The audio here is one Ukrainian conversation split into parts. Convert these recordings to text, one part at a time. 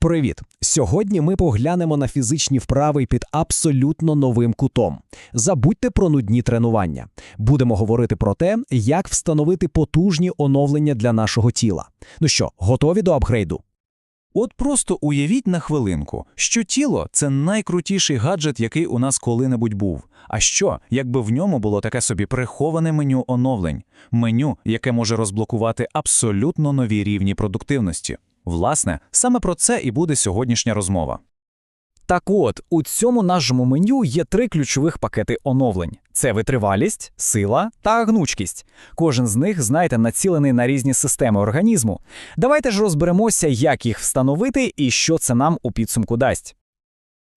Привіт! Сьогодні ми поглянемо на фізичні вправи під абсолютно новим кутом. Забудьте про нудні тренування. Будемо говорити про те, як встановити потужні оновлення для нашого тіла. Ну що, готові до апгрейду? От просто уявіть на хвилинку, що тіло це найкрутіший гаджет, який у нас коли-небудь був. А що, якби в ньому було таке собі приховане меню оновлень, меню, яке може розблокувати абсолютно нові рівні продуктивності. Власне, саме про це і буде сьогоднішня розмова. Так от, у цьому нашому меню є три ключових пакети оновлень: це витривалість, сила та гнучкість. Кожен з них, знаєте, націлений на різні системи організму. Давайте ж розберемося, як їх встановити і що це нам у підсумку дасть.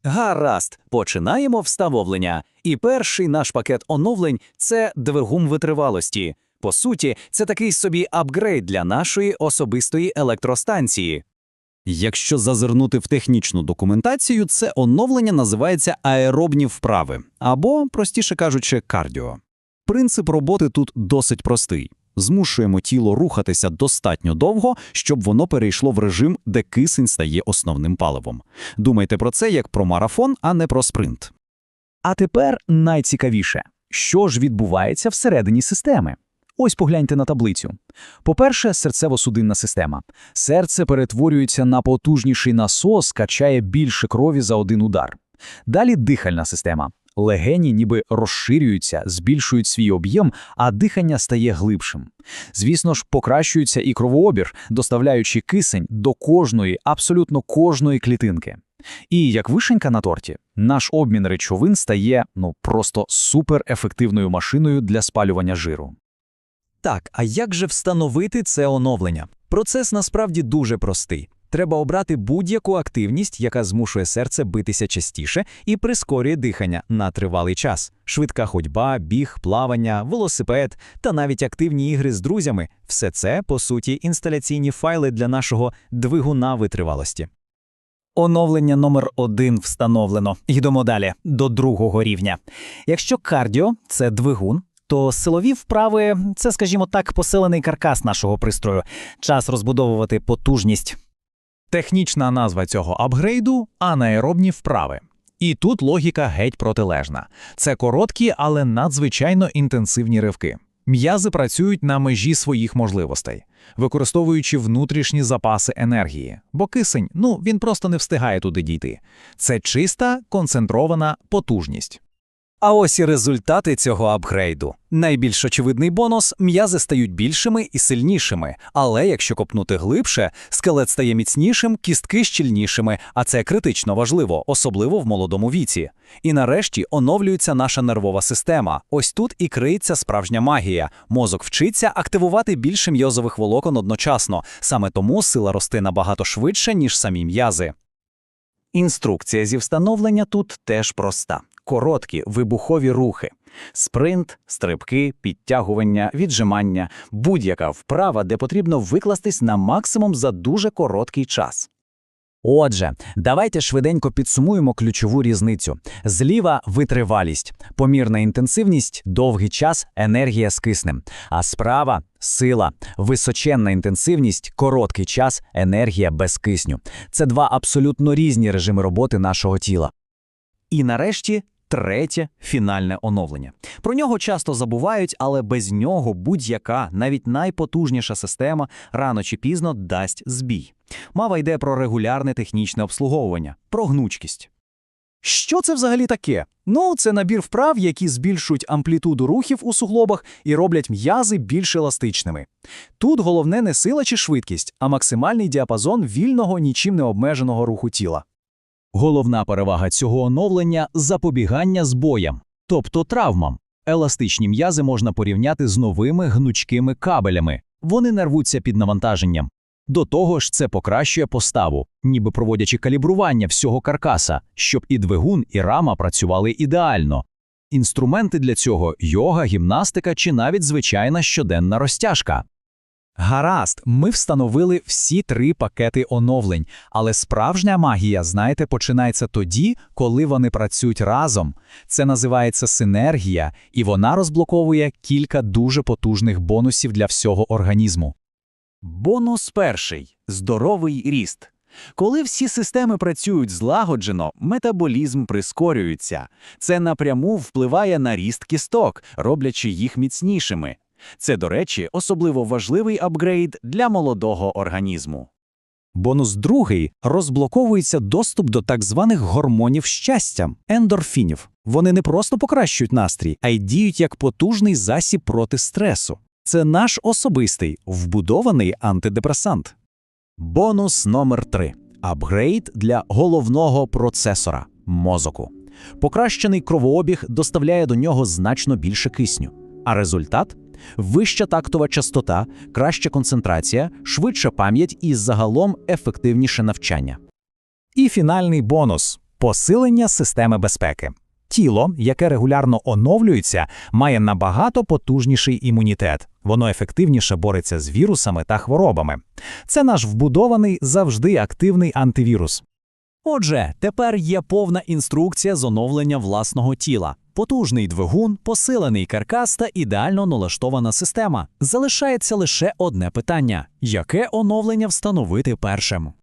Гаразд, починаємо встановлення. І перший наш пакет оновлень це двигун витривалості. По суті, це такий собі апгрейд для нашої особистої електростанції. Якщо зазирнути в технічну документацію, це оновлення називається аеробні вправи або, простіше кажучи, кардіо. Принцип роботи тут досить простий. Змушуємо тіло рухатися достатньо довго, щоб воно перейшло в режим, де кисень стає основним паливом. Думайте про це як про марафон, а не про спринт. А тепер найцікавіше, що ж відбувається всередині системи. Ось погляньте на таблицю. По-перше, серцево-судинна система. Серце перетворюється на потужніший насос, качає більше крові за один удар. Далі дихальна система. Легені ніби розширюються, збільшують свій об'єм, а дихання стає глибшим. Звісно ж, покращується і кровообір, доставляючи кисень до кожної, абсолютно кожної клітинки. І як вишенька на торті, наш обмін речовин стає ну просто суперефективною машиною для спалювання жиру. Так, а як же встановити це оновлення? Процес насправді дуже простий. Треба обрати будь-яку активність, яка змушує серце битися частіше і прискорює дихання на тривалий час. Швидка ходьба, біг, плавання, велосипед та навіть активні ігри з друзями все це, по суті, інсталяційні файли для нашого двигуна витривалості. Оновлення номер один встановлено. Йдемо далі до другого рівня. Якщо кардіо це двигун, то силові вправи це, скажімо так, поселений каркас нашого пристрою. Час розбудовувати потужність. Технічна назва цього апгрейду анаеробні вправи. І тут логіка геть протилежна. Це короткі, але надзвичайно інтенсивні ривки. М'язи працюють на межі своїх можливостей, використовуючи внутрішні запаси енергії, бо кисень, ну він просто не встигає туди дійти. Це чиста, концентрована потужність. А ось і результати цього апгрейду. Найбільш очевидний бонус м'язи стають більшими і сильнішими, але якщо копнути глибше, скелет стає міцнішим, кістки щільнішими, а це критично важливо, особливо в молодому віці. І нарешті оновлюється наша нервова система. Ось тут і криється справжня магія. Мозок вчиться активувати більше м'язових волокон одночасно, саме тому сила росте набагато швидше, ніж самі м'язи. Інструкція зі встановлення тут теж проста короткі вибухові рухи. Спринт, стрибки, підтягування, віджимання, будь-яка вправа, де потрібно викластись на максимум за дуже короткий час. Отже, давайте швиденько підсумуємо ключову різницю. Зліва витривалість, помірна інтенсивність, довгий час, енергія з киснем. А справа сила, височенна інтенсивність, короткий час, енергія без кисню. Це два абсолютно різні режими роботи нашого тіла. І нарешті третє фінальне оновлення. Про нього часто забувають, але без нього будь-яка, навіть найпотужніша система рано чи пізно дасть збій. Мова йде про регулярне технічне обслуговування, про гнучкість. Що це взагалі таке? Ну, це набір вправ, які збільшують амплітуду рухів у суглобах і роблять м'язи більш еластичними. Тут головне не сила чи швидкість, а максимальний діапазон вільного, нічим не обмеженого руху тіла. Головна перевага цього оновлення запобігання збоям, тобто травмам. Еластичні м'язи можна порівняти з новими гнучкими кабелями. Вони не рвуться під навантаженням. До того ж, це покращує поставу, ніби проводячи калібрування всього каркаса, щоб і двигун, і рама працювали ідеально. Інструменти для цього йога, гімнастика чи навіть звичайна щоденна розтяжка. Гаразд, ми встановили всі три пакети оновлень, але справжня магія, знаєте, починається тоді, коли вони працюють разом. Це називається синергія, і вона розблоковує кілька дуже потужних бонусів для всього організму. Бонус перший здоровий ріст. Коли всі системи працюють злагоджено, метаболізм прискорюється. Це напряму впливає на ріст кісток, роблячи їх міцнішими. Це, до речі, особливо важливий апгрейд для молодого організму. Бонус другий розблоковується доступ до так званих гормонів щастя ендорфінів. Вони не просто покращують настрій, а й діють як потужний засіб проти стресу. Це наш особистий вбудований антидепресант. Бонус номер 3. Апгрейд для головного процесора мозоку. Покращений кровообіг доставляє до нього значно більше кисню. А результат вища тактова частота, краща концентрація, швидша пам'ять і загалом ефективніше навчання. І фінальний бонус посилення системи безпеки. Тіло, яке регулярно оновлюється, має набагато потужніший імунітет. Воно ефективніше бореться з вірусами та хворобами. Це наш вбудований завжди активний антивірус. Отже, тепер є повна інструкція з оновлення власного тіла. Потужний двигун, посилений каркас та ідеально налаштована система. Залишається лише одне питання: яке оновлення встановити першим?